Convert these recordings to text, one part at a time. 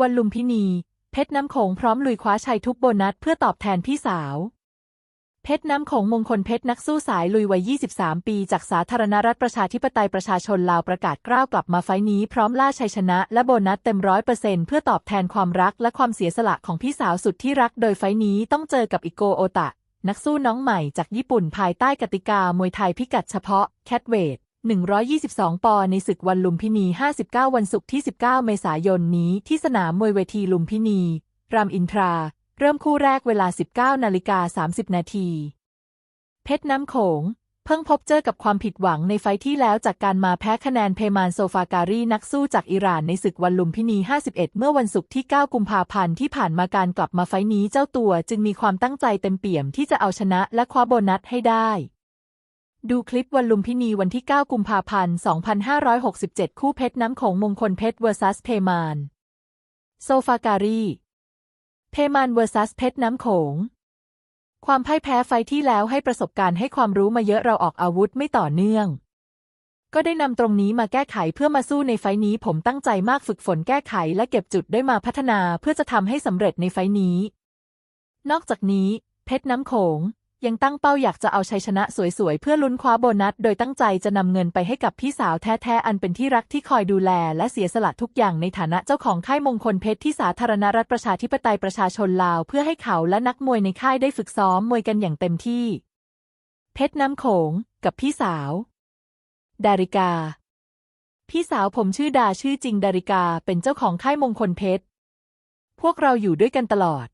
วันลุมพินี เพชรน้ำโขงพร้อมลุยคว้าชัยทุกโบนัสเพื่อตอบแทนพี่สาว เพชรน้ำโขงมงคลเพชรนักสู้สายลุยวัย 23 ปีจากสาธารณรัฐประชาธิปไตยประชาชนลาวประกาศกล้าวกลับมาไฟต์นี้พร้อมล่าชัยชนะและโบนัสเต็มร้อยเปอร์เซ็นต์เพื่อตอบแทนความรักและความเสียสละของพี่สาวสุดที่รักโดยไฟต์นี้ต้องเจอกับอิโกโอตะ นักสู้น้องใหม่จากญี่ปุ่นภายใต้กติกามวยไทยพิกัดเฉพาะแคทเวท 122 ปอในศึกวันลุมพินี 59 วันศุกร์ที่ 19 เมษายนนี้ที่สนามมวยเวทีลุมพินี รามอินทรา เริ่มคู่แรกเวลา 19 นาฬิกา 30 นาที เพชรน้ำโขง เพิ่งพบเจอกับความผิดหวังในไฟที่แล้วจากการมาแพ้คะแนนเพมานโซฟาการีนักสู้จากอิหร่านในศึกวันลุมพินี 51 เมื่อวันศุกร์ที่ 9 กุมภาพันธ์ที่ผ่านมาการกลับมาไฟนี้เจ้าตัวจึงมีความตั้งใจเต็มเปี่ยมที่จะเอาชนะและคว้าโบนัสให้ได้ ดูคลิปวันลุมพินีวันที่ 9 กุมภาพันธ์ 2567 คู่เพชรน้ำโขงมงคลเพชร vs เพมาน โซฟาการี เพมาน vs เพชรน้ำโขง ความพ่ายแพ้ไฟที่แล้วให้ประสบการณ์ให้ความรู้มาเยอะเราออกอาวุธไม่ต่อเนื่อง ก็ได้นำตรงนี้มาแก้ไขเพื่อมาสู้ในไฟนี้ผมตั้งใจมากฝึกฝนแก้ไขและเก็บจุดได้มาพัฒนาเพื่อจะทำให้สำเร็จในไฟนี้ นอกจากนี้ เพชรน้ำโขง ยังตั้งเป้าอยากจะเอาชัยชนะสวยๆ เพื่อลุ้นคว้าโบนัส โดยตั้งใจจะนำเงินไปให้กับพี่สาวแท้ๆ อันเป็นที่รักที่คอยดูแล และเสียสละทุกอย่างในฐานะเจ้าของค่ายมงคลเพชรที่สาธารณรัฐประชาธิปไตยประชาชนลาว เพื่อให้เขาและนักมวยในค่ายได้ฝึกซ้อมมวยกันอย่างเต็มที่ เพชรน้ำโขง กับพี่สาว ดาริกา พี่สาวผมชื่อดาชื่อจริงดาริกาเป็นเจ้าของค่ายมงคลเพชรพวกเราอยู่ด้วยกันตลอด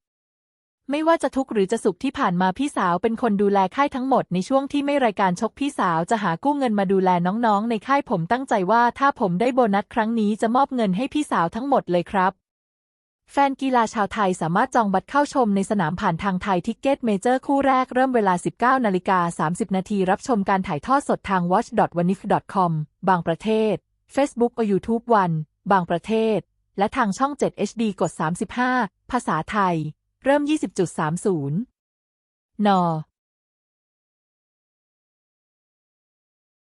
ไม่ว่าจะทุกข์หรือจะสุขที่ผ่านมาพี่สาวเป็นคนดูแลค่ายทั้งหมดในช่วงที่ไม่รายการชกพี่สาวจะหากู้เงินมาดูแลน้องๆ ในค่ายผมตั้งใจว่าถ้าผมได้โบนัสครั้งนี้จะมอบเงินให้พี่สาวทั้งหมดเลยครับ แฟนกีฬาชาวไทยสามารถจองบัตรเข้าชมในสนามผ่านทางไทยทิกเก็ตเมเจอร์คู่แรกเริ่มเวลา 19นาฬิกา30 นาทีรับชมการถ่ายทอดสดทาง watch.wanif.com บางประเทศ Facebook or YouTube วัน บางประเทศ และทางช่อง 7 HD กด 35 ภาษาไทย เริ่ม 20.30 น